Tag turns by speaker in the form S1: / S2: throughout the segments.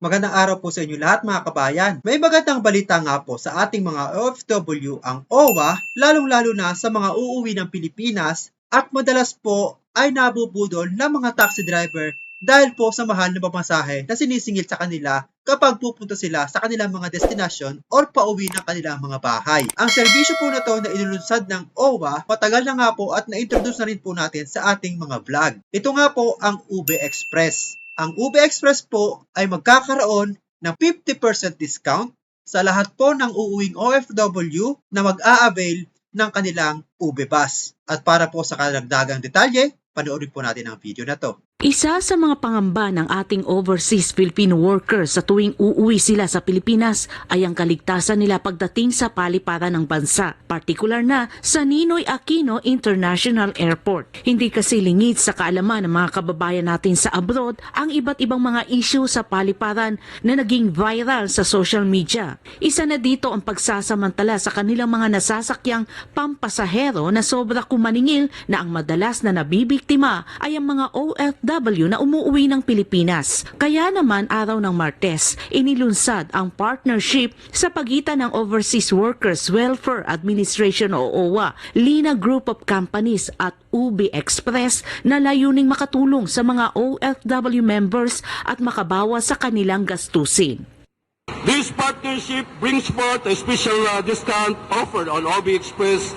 S1: Magandang araw po sa inyo lahat mga kabayan. May magandang balita nga po sa ating mga OFW ang OWA, lalong-lalo na sa mga uuwi ng Pilipinas at madalas po ay nabubudol ng mga taxi driver dahil po sa mahal na pamasahe na sinisingil sa kanila kapag pupunta sila sa kanilang mga destinasyon or pauwi ng kanilang mga bahay. Ang serbisyo po na to na inulunsad ng OWA, matagal na nga po at na-introduce na rin po natin sa ating mga vlog. Ito nga po ang UB Express. Ang UB Express po ay magkakaroon ng 50% discount sa lahat po ng uuwing OFW na mag-a-avail ng kanilang UB Bus. At para po sa karagdagang detalye, panoorin po natin ang video na to.
S2: Isa sa mga pangamba ng ating overseas Filipino workers sa tuwing uuwi sila sa Pilipinas ay ang kaligtasan nila pagdating sa paliparan ng bansa, partikular na sa Ninoy Aquino International Airport. Hindi kasi lingid sa kaalaman ng mga kababayan natin sa abroad ang iba't ibang mga issue sa paliparan na naging viral sa social media. Isa na dito ang pagsasamantala sa kanilang mga nasasakyang pampasahero na sobra kumaningil na ang madalas na nabibiktima ay ang mga OFW na umuwi ng Pilipinas. Kaya naman araw ng Martes, inilunsad ang partnership sa pagitan ng Overseas Workers Welfare Administration o OWA, Lina Group of Companies at UB Express na layuning makatulong sa mga OFW members at makabawas sa kanilang gastusin.
S3: This partnership brings forth a special uh, discount offered on OB Express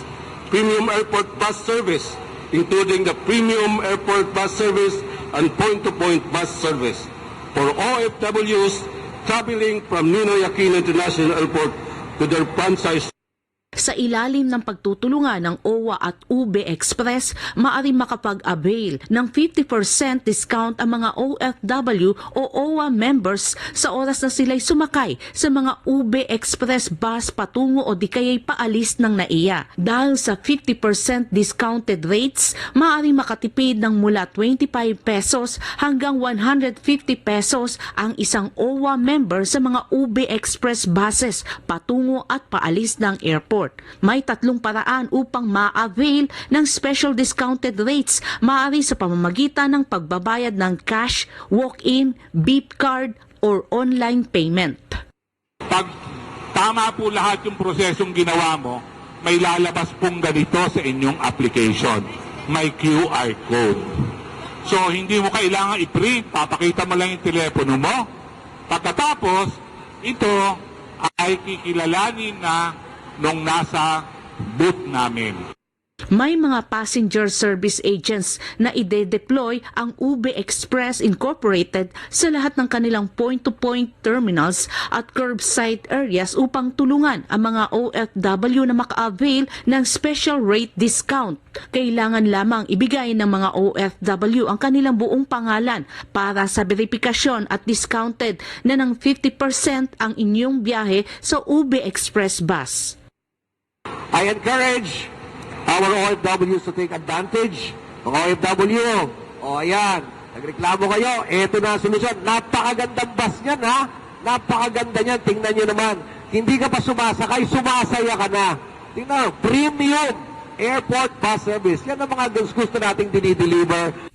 S3: Premium Airport Bus Service, including the Premium Airport Bus Service and Point-to-Point Bus Service for OFWs traveling from Ninoy Aquino International Airport to their franchise
S2: Sa ilalim ng pagtutulungan ng OWA at UB Express, maaari makapag-avail ng 50% discount ang mga OFW o OWA members sa oras na sila'y sumakay sa mga UB Express bus patungo o di kaya'y paalis ng NAIA. Dahil sa 50% discounted rates, maaari makatipid ng mula 25 pesos hanggang 150 pesos ang isang OWA member sa mga UB Express buses patungo at paalis ng airport. May tatlong paraan upang ma-avail ng special discounted rates maaari sa pamamagitan ng pagbabayad ng cash, walk-in, beep card, or online payment.
S4: Pag tama po lahat yung prosesong ginawa mo, may lalabas pong ganito sa inyong application. May QR code. So, hindi mo kailangan i-print. Papakita mo lang yung telepono mo. Pagkatapos, ito ay kikilalanin na nung nasa booth namin.
S2: May mga passenger service agents na ide-deploy ang UB Express Incorporated sa lahat ng kanilang point-to-point terminals at curbside areas upang tulungan ang mga OFW na maka-avail ng special rate discount. Kailangan lamang ibigay ng mga OFW ang kanilang buong pangalan para sa verifikasyon at discounted na ng 50% ang inyong biyahe sa UB Express bus.
S3: I encourage our OFWs to take advantage. Mga OFW, o ayan, nagreklamo kayo, eto na ang solusyon. Napakagandang bus niyan, ha? Napakaganda niyan, tingnan niyo naman. Hindi ka pa sumasakay, sumasaya ka na. Tingnan, premium airport bus service. Yan ang mga gusto nating dinideliver.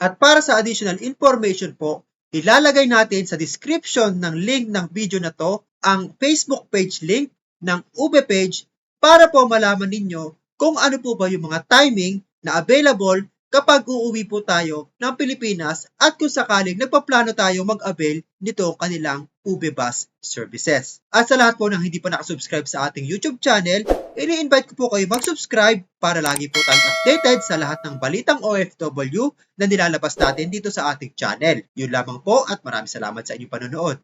S1: At para sa additional information po, ilalagay natin sa description ng link ng video na to ang Facebook page link ng Ube page para po malaman ninyo kung ano po ba yung mga timing na available kapag uuwi po tayo ng Pilipinas at kung sakaling nagpaplano tayo mag-avail nito kanilang Ube Bus Services. At sa lahat po ng hindi pa nakasubscribe sa ating YouTube channel, ini-invite ko po kayo mag-subscribe para lagi po tayong updated sa lahat ng balitang OFW na nilalabas natin dito sa ating channel. Yun lamang po at maraming salamat sa inyong panonood.